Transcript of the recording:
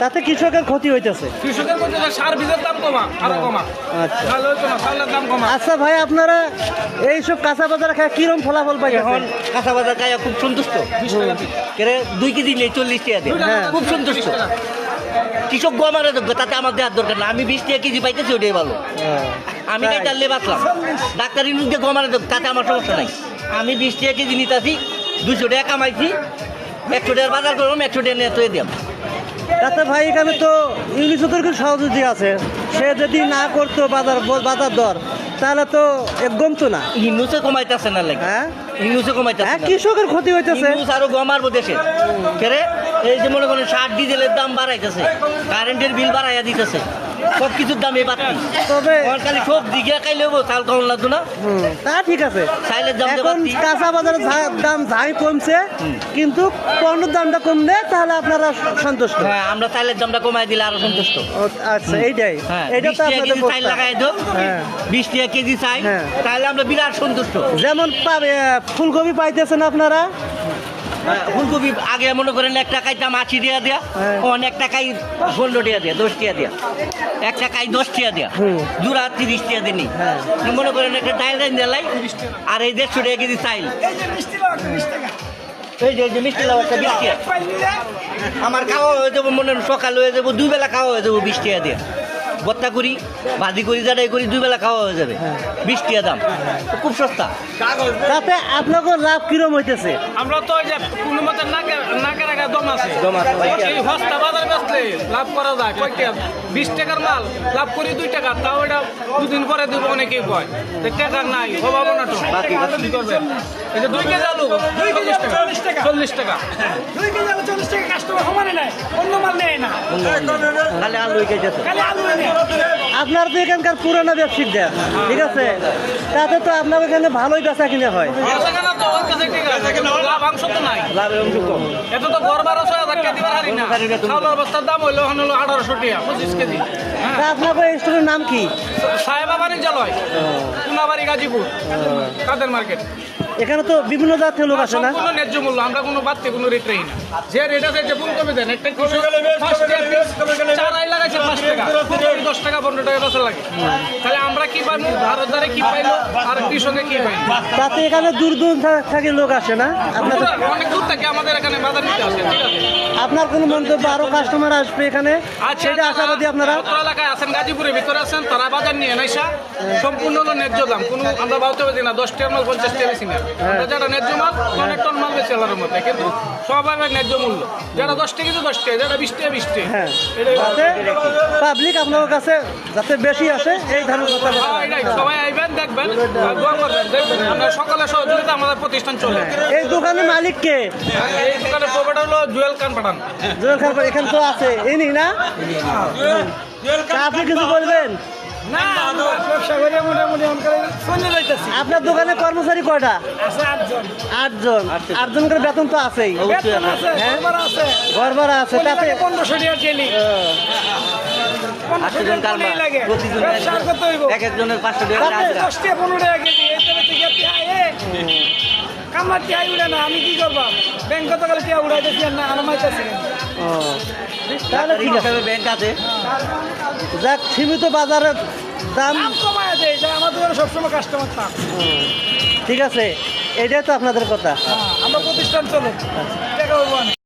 তাতে কৃষকের ক্ষতি হইতেছে। কৃষকের মধ্যে সার বীজের দাম কমা আরও কমা। আচ্ছা। আচ্ছা ভাই আপনারা এইসব কাঁচা বাজারে খায় কিরম ফলাফল পাই এখন কাঁচা বাজার খাইয়া খুব সন্তুষ্ট। দুই কেজি নেই চল্লিশ টাকা দিয়ে। হ্যাঁ, খুব সন্তুষ্ট। কৃষক আমার তাতে আমার দেওয়ার দরকার না। আমি বিশ টাকা কেজি পাইতেছি ওটাই ভালো। আমি তাই। চাললে বাঁচলাম ডাক্তার ইনুক দিয়ে গো আমার তাতে আমার সমস্যা নাই। আমি বিশ টাকা কেজি নিতেছি দুশো টাকা কামাইছি। একশো টাকার বাজার করলাম একশো টাকা নিয়ে দিলাম তাতে ভাই এখানে তো ইংলিশ কিছু সহযোগী আছে। সে যদি না করতো বাজার বাজার দর তাহলে তো একদম তো না। হিন্দুসে কমাইতেছে না লাগে। হ্যাঁ? হিন্দুসে কমাইতেছে হ্যাঁ কৃষকের ক্ষতি হইতেছে। আর আরও গমারবো দেশে। কেরে এই যে মনে করেন সার ডিজেলের দাম বাড়াইতেছে কারেন্টের বিল বাড়াইয়া দিতেছে। সব কিছুর দাম বাড়তি তবে খালি সব খাইলে হব চাল কম লাগতো না। তা ঠিক আছে। চাইলের দাম এখন কাঁচা বাজারের দাম যাই কমছে কিন্তু পণ্যের দামটা কমলে তাহলে আপনারা সন্তুষ্ট। হ্যাঁ আমরা চাইলের দামটা কমাই দিলে আরও সন্তুষ্ট। আচ্ছা এইটাই। হ্যাঁ এটা তো আপনাদের চাইল লাগাই দো হ্যাঁ। বিশ টাকা কেজি চাই হ্যাঁ। তাহলে আমরা বিরাট সন্তুষ্ট। যেমন ফুলকপি পাইতেছেন আপনারা। ফুলকপি আগে মনে করেন এক টাকায় দাম আশি টাকা দেয়া হ্যাঁ। অনেক টাকায় ষোলো টাকা দেয়া দশ টিয়া দেয়া এক টাকায় দশ টিয়া দেয়া। জোড়া তিরিশ টাকা দিনই হ্যাঁ। মনে করেন একটা ডাইল ডাইল দিলাই আর এই দেড়শো টাকা কেজি চাইল আমার খাওয়া হয়ে যাব মনে সকাল হয়ে যাব দুই বেলা খাওয়া হয়ে যাব বিশ টাকা দিয়ে ভর্তা করি ভাজি করি যাটাই করি দুই বেলা খাওয়া হয়ে যাবে। বিশ টাকা দাম। খুব সস্তা। তাতে আপনাদের লাভ কিরম হইতেছে? আমরা তো যে কোনো মতে নাকের নাকের আগে দম আছে। দম আছে, হস্তা বাজার বেচলে লাভ করা যায়। বিশ টাকার মাল লাভ করি দুই টাকা। তাও এটা দুদিন পরে দিব অনেকেই কয়। টাকা নাই হবাবো না তো বাকি, বাকি। কি করবে? এই যে দুই কেজি আলু চল্লিশ টাকা। চল্লিশ টাকা। দুই কেজি আলু চল্লিশ টাকা কাস্টমার সমানে নেয় অন্য মাল নেয় আলু গেছে আপনার তো এখানকার পুরানো ব্যবসায়িক দেন ঠিক আছে? তাতে তো আপনার এখানে ভালোই বেচা কিনে হয়। আছে লাভের অংশ কম। এত তো ঘর হারি না। চাউলের বস্তার দাম হইল ওখানে হলো আঠারোশো টাকা পঁচিশ কেজি। আপনার এই স্টোরের নাম কি? সাহেবা বাণিজ্যালয় কুনাবাড়ি গাজীপুর কাদের মার্কেট? এখানে তো বিভিন্ন জাতের লোক আসে না? সম্পূর্ণ ন্যায্য মূল্য আমরা কোনো বাড়তে কোনো রেট রাখি না। যে রেট আছে যে ফুলকপি দেন একটা কৃষক পাঁচ টাকা piece, চারাই লাগাইছে পাঁচ টাকা ফুলকপি দশ টাকা বেচা লাগে। তাহলে আমরা কি পাইলো ভারত কি পাইলো আর কৃষকে কি পাইলো তাতে এখানে দূর দূর থেকে লোক আসে না? অনেক দূর থেকে আমাদের এখানে বাজার নিতে আসে ঠিক আছে? আপনার কোনো মন্তব্য আরও কাস্টমার আসবে এখানে? আচ্ছা সেটা আশাবাদী আপনারা এলাকায় আছেন গাজীপুরের ভিতরে আছেন তারা বাজার নিয়ে নাইসা সম্পূর্ণ হলো ন্যায্য দাম। কোনো আমরা বাউতে পারি না দশ টাকার মাল পঞ্চাশ টাকা বেশি না। আমরা যেটা ন্যায্য মাল অনেক টন মাল বেশি আলার মধ্যে কিন্তু সবাই ন্যায্য মূল্য। যেটা দশ টাকা তো দশ টাকা যেটা বিশ টাকা বিশ টাকা। হ্যাঁ। পাবলিক আপনার কাছে যাতে বেশি আসে এই ধরনের কথা হ্যাঁ, সবাই আইবেন দেখবেন আমরা সকালে সহযোগিতা আমাদের প্রতিষ্ঠান চলে। এই দোকানের মালিক কে? এই দোকানের প্রোভাইডার হলো জুয়েল কান পাঠান। জুয়েল খান এখানে তো আছে ইনি না? আপনি কিছু বলবেন? আপনার দোকানে কর্মচারী কয়টা? আছে আটজন। আটজন। করে বেতন তো আছেই। হ্যাঁ? ঘর ভাড়া আছে তাতে পনেরোশো টাকা আটশো জন এক একজনের পাঁচশো টাকা পনেরো টাকা কেজি উড়ে না আমি কি করব? ব্যাংক গেলে টিয়া না তাহলে ঠিক আছে। ব্যাংক আছে? যাক সীমিত বাজারের দাম দাম কমায় দেয় এটা আমাদের সবসময় কাস্টমার থাক। ঠিক আছে এটাই তো আপনাদের কথা। আমরা প্রতিষ্ঠান চলে। না